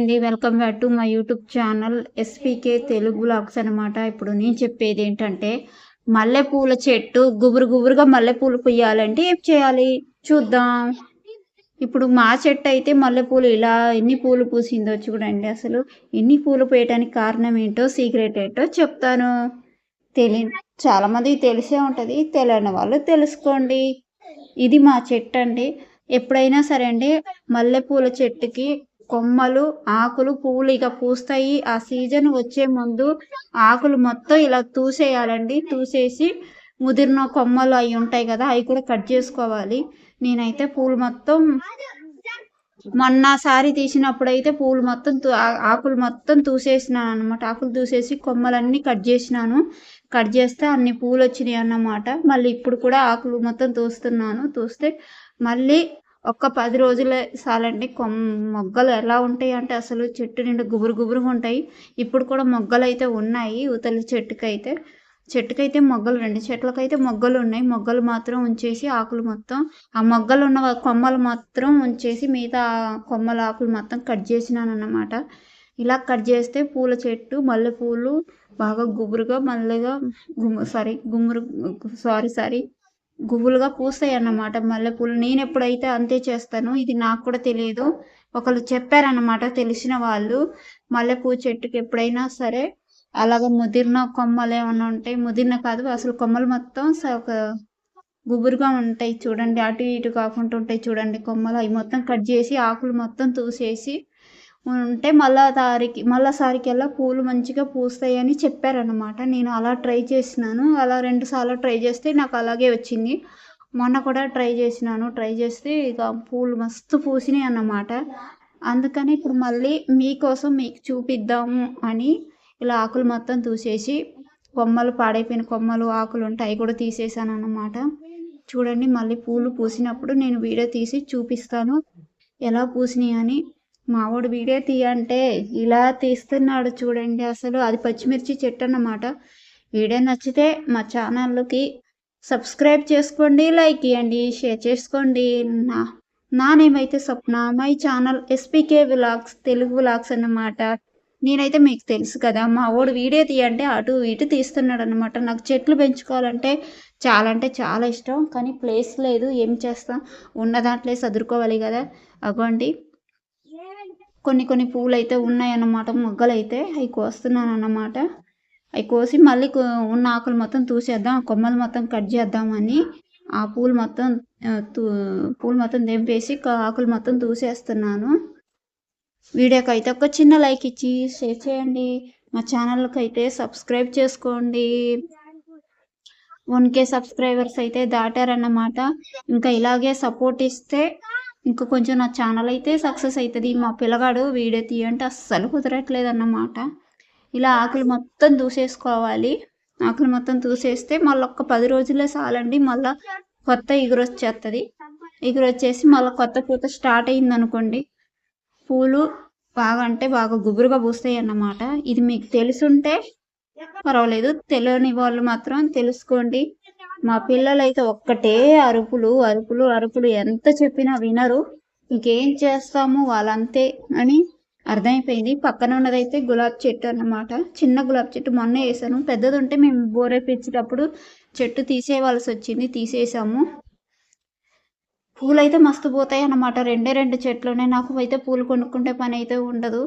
అండి. Welcome back to my YouTube channel SPK Telugu blogs అనమాట ఇప్పుడు నేను చెప్పేది ఏంటంటే మల్లెపూల చెట్టు గుబురు గుబురుగా మల్లెపూలు పుయ్యాలంటే ఏం చేయాలి? చూద్దాం. ఇప్పుడు మా చెట్టు అయితే మల్లెపూలు ఇలా ఎన్ని పూలు పూసిందో చూడండి అసలు. ఎన్ని పూలు పోయటానికి కారణం ఏంటో సీక్రెట్ ఏంటో చెప్తాను. తెలి చాలామందికి తెలిసే ఉంటుంది. తెలియని వాళ్ళు తెలుసుకోండి. ఇది మా చెట్టు అండి. ఎప్పుడైనా సరే అండి మల్లెపూల చెట్టుకి కొమ్మలు ఆకులు పువ్వులు ఇక పూస్తాయి. ఆ సీజన్ వచ్చే ముందు ఆకులు మొత్తం ఇలా తూసేయాలండి. తూసేసి ముదిరిన కొమ్మలు అవి ఉంటాయి కదా అవి కూడా కట్ చేసుకోవాలి. నేనైతే పూలు మొత్తం మొన్న సారి తీసినప్పుడు అయితే పూలు మొత్తం తూ- ఆకులు మొత్తం తూసేసినాను అనమాట ఆకులు తూసేసి కొమ్మలన్నీ కట్ చేసినాను. కట్ చేస్తే అన్ని పూలు వచ్చినాయి అన్నమాట. మళ్ళీ ఇప్పుడు కూడా ఆకులు మొత్తం తూస్తున్నాను. తూస్తే మళ్ళీ ఒక్క పది రోజులే చాలండి కొమ్ మొగ్గలు ఎలా ఉంటాయి అంటే అసలు చెట్టు నిండా గుబురు గుబురుగా ఉంటాయి. ఇప్పుడు కూడా మొగ్గలు అయితే ఉన్నాయి. ఉతలి చెట్టుకైతే చెట్టుకైతే మొగ్గలు రెండు చెట్లకైతే మొగ్గలు ఉన్నాయి మొగ్గలు మాత్రం ఉంచేసి ఆకులు మొత్తం ఆ మొగ్గలు ఉన్న కొమ్మలు మాత్రం ఉంచేసి మిగతా కొమ్మల ఆకులు మొత్తం కట్ చేసినాను అన్నమాట ఇలా కట్ చేస్తే పూల చెట్టు మల్లెపూలు బాగా గుబురుగా మల్లెగా గుమ్ సారీ గుమ్మురు సారీ సారీ గువ్వులుగా పూస్తాయి అన్నమాట మల్లెపూలు. నేను ఎప్పుడైతే అంతే చేస్తాను ఇది నాకు కూడా తెలియదు. ఒకళ్ళు చెప్పారన్నమాట తెలిసిన వాళ్ళు మల్లెపూ చెట్టుకి ఎప్పుడైనా సరే అలాగ ముదిరిన కొమ్మలు ఏమైనా ఉంటాయి ముదిరిన కాదు అసలు కొమ్మలు మొత్తం స- ఒక గుబురుగా ఉంటాయి చూడండి. అటు ఇటు కాకుండా ఉంటాయి చూడండి కొమ్మలు. అవి మొత్తం కట్ చేసి ఆకులు మొత్తం తూసేసి ఉంటే మళ్ళా దారికి మళ్ళా సారికెల్లా పూలు మంచిగా పూస్తాయని చెప్పారనమాట నేను అలా ట్రై చేసినాను. అలా రెండు సార్లు ట్రై చేస్తే నాకు అలాగే వచ్చింది. మొన్న కూడా ట్రై చేసినాను. ట్రై చేస్తే ఇక పూలు మస్తు పూసినాయి అన్నమాట. అందుకని ఇప్పుడు మళ్ళీ మీకోసం మీకు చూపిద్దాము అని ఇలా ఆకులు మొత్తం తూసేసి కొమ్మలు పాడైపోయిన కొమ్మలు ఆకులు ఉంటాయి అవి కూడా తీసేసాను అన్నమాట. చూడండి మళ్ళీ పూలు పూసినప్పుడు నేను వీడియో తీసి చూపిస్తాను. ఎలా పూసినాయి అని మావాడు వీడియో తీయంటే ఇలా తీస్తున్నాడు చూడండి అసలు. అది పచ్చిమిర్చి చెట్టు అన్నమాట. వీడియో నచ్చితే మా ఛానల్కి సబ్స్క్రైబ్ చేసుకోండి లైక్ ఇవ్వండి షేర్ చేసుకోండి. నా నా నేమ్ అయితే Swapna. My channel SPK vlogs Telugu vlogs అన్నమాట. నేనైతే మీకు తెలుసు కదా మా వాడు వీడియో తీయంటే అటు ఇటు తీస్తున్నాడు అనమాట నాకు చెట్లు పెంచుకోవాలంటే చాలా అంటే చాలా ఇష్టం కానీ ప్లేస్ లేదు. ఏం చేస్తాం? ఉన్న దాంట్లో సదురుకోవాలి కదా. అగోండి. కొన్ని కొన్ని పూలు అయితే ఉన్నాయన్నమాట మొగ్గలు అయితే అవి కోస్తున్నాను అన్నమాట అవి కోసి మళ్ళీ ఉన్న ఆకులు మొత్తం తూసేద్దాం ఆ కొమ్మలు మొత్తం కట్ చేద్దామని ఆ పూలు మొత్తం తూ పూలు మొత్తం దింపేసి ఆకులు మొత్తం తూసేస్తున్నాను. వీడియోకి అయితే ఒక చిన్న లైక్ ఇచ్చి షేర్ చేయండి. మా ఛానల్కి అయితే సబ్స్క్రైబ్ చేసుకోండి. వన్ కే సబ్స్క్రైబర్స్ అయితే దాటారన్నమాట. ఇంకా ఇలాగే సపోర్ట్ ఇస్తే ఇంకా కొంచెం నా ఛానల్ అయితే సక్సెస్ అవుతుంది మా పిల్లగాడు వీడియో తీయంటే అస్సలు కుదరట్లేదు అన్నమాట ఇలా ఆకులు మొత్తం దూసేసుకోవాలి. ఆకులు మొత్తం దూసేస్తే మళ్ళీ ఒక్క పది రోజులే చాలండి మళ్ళీ కొత్త ఎగురు వచ్చేస్తుంది ఎగురు వచ్చేసి మళ్ళీ కొత్త పూత స్టార్ట్ అయింది అనుకోండి పూలు బాగా అంటే బాగా గుబురుగా పూస్తాయి అన్నమాట ఇది మీకు తెలుసుంటే పర్వాలేదు. తెలియని వాళ్ళు మాత్రం తెలుసుకోండి. మా పిల్లలైతే ఒక్కటే అరుపులు అరుపులు అరుపులు ఎంత చెప్పినా వినరు. ఇంకేం చేస్తాము వాళ్ళంతే అని అర్థమైపోయింది. పక్కన ఉన్నదైతే గులాబ్ చెట్టు అన్నమాట. చిన్న గులాబ్ చెట్టు మొన్న వేసాను. పెద్దది ఉంటే మేము బోరేపించేటప్పుడు చెట్టు తీసేయవలసి వచ్చింది తీసేసాము. పూలు అయితే మస్తు పోతాయి అన్నమాట రెండే రెండు చెట్లునే నాకు అయితే పూలు కొనుక్కుంటే పని అయితే ఉండదు.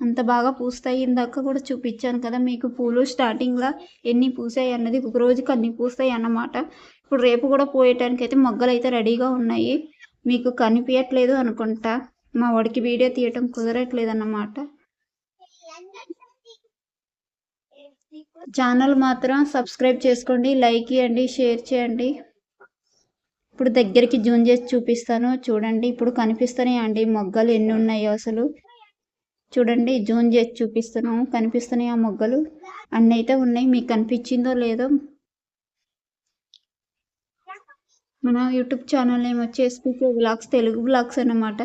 అంత బాగా పూస్తాయి. ఇందాక కూడా చూపించాను కదా మీకు పూలు స్టార్టింగ్లో ఎన్ని పూసాయి అన్నది ఒక రోజుకి అన్ని పూస్తాయి అన్నమాట. ఇప్పుడు రేపు కూడా పోయటానికి అయితే మొగ్గలు అయితే రెడీగా ఉన్నాయి. మీకు కనిపించట్లేదు అనుకుంటా. మా వాడికి వీడియో తీయటం కుదరట్లేదు అన్నమాట ఛానల్ మాత్రం సబ్స్క్రైబ్ చేసుకోండి లైక్ ఇవ్వండి షేర్ చేయండి. ఇప్పుడు దగ్గరికి జూమ్ చేసి చూపిస్తాను. చూడండి ఇప్పుడు కనిపిస్తున్నాయి అండి మొగ్గలు ఎన్ని ఉన్నాయో అసలు. చూడండి జూమ్ చేసి చూపిస్తున్నాము కనిపిస్తున్నాయి ఆ మొగ్గలు. అన్నీ అయితే ఉన్నాయి. మీకు కనిపించిందో లేదో మన యూట్యూబ్ ఛానల్ నేమ్ వచ్చి ఎస్పీకే బ్లాగ్స్ తెలుగు బ్లాగ్స్ అన్నమాట.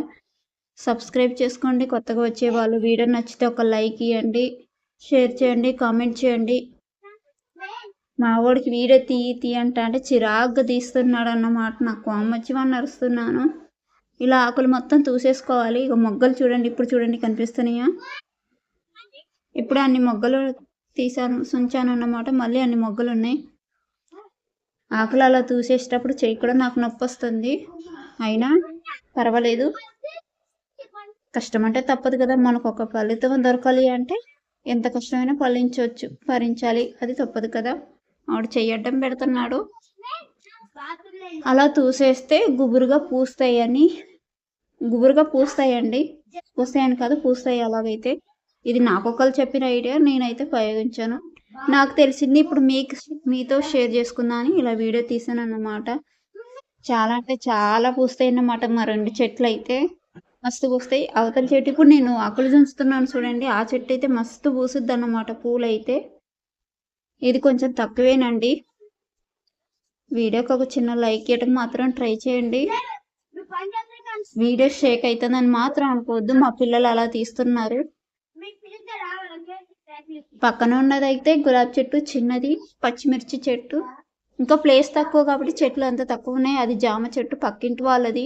సబ్స్క్రైబ్ చేసుకోండి. కొత్తగా వచ్చే వాళ్ళు వీడియో నచ్చితే ఒక లైక్ ఇవ్వండి షేర్ చేయండి. కామెంట్ చేయండి. మా వాడికి వీడియో తీయి తీ అంటే చిరాగ్గా తీస్తున్నాడు అన్నమాట. నాకు కోమం వచ్చి వాడిని అరుస్తున్నాను ఇలా ఆకులు మొత్తం తూసేసుకోవాలి. ఇక మొగ్గలు చూడండి. ఇప్పుడు చూడండి కనిపిస్తున్నాయా? ఇప్పుడు అన్ని మొగ్గలు తీసాను సుంచాను అన్నమాట. మళ్ళీ అన్ని మొగ్గలు ఉన్నాయి. ఆకులు అలా తూసేసేటప్పుడు చెయ్యి కూడా నాకు నొప్పి వస్తుంది. అయినా పర్వాలేదు. కష్టం అంటే తప్పదు కదా. మనకు ఒక ఫలితం దొరకాలి అంటే ఎంత కష్టమైనా ఫలించవచ్చు. భరించాలి. అది తప్పదు కదా. ఆవిడ చెయ్యడం పెడుతున్నాడు. అలా తూసేస్తే గుబురుగా పూస్తాయని గుబురుగా పూస్తాయండి. పూస్తాయని కాదు పూస్తాయి అలాగైతే. ఇది నాకొకరు చెప్పిన ఐడియా నేనైతే ప్రయోగించాను. నాకు తెలిసింది ఇప్పుడు మీకు మీతో షేర్ చేసుకున్నాను ఇలా వీడియో తీసాను అన్నమాట చాలా అంటే చాలా పూస్తాయి అన్నమాట మా రెండు చెట్లు అయితే మస్తు పూస్తాయి. అవతల చెట్టు ఇప్పుడు నేను ఆకులు దించుతున్నాను చూడండి. ఆ చెట్టు అయితే మస్తు పూసుద్ది అన్నమాట పూలు అయితే ఇది కొంచెం తక్కువేనండి. వీడియోకి ఒక చిన్న లైక్ ఇవ్వడం మాత్రం ట్రై చేయండి. వీడియో షేక్ అవుతుందని మాత్రం అనుకోవద్దు. మా పిల్లలు అలా తీస్తున్నారు. పక్కన ఉన్నదైతే గులాబీ చెట్టు చిన్నది పచ్చిమిర్చి చెట్టు. ఇంకా ప్లేస్ తక్కువ కాబట్టి చెట్లు అంత తక్కువ ఉన్నాయి అది జామ చెట్టు పక్కింటి వాళ్ళది.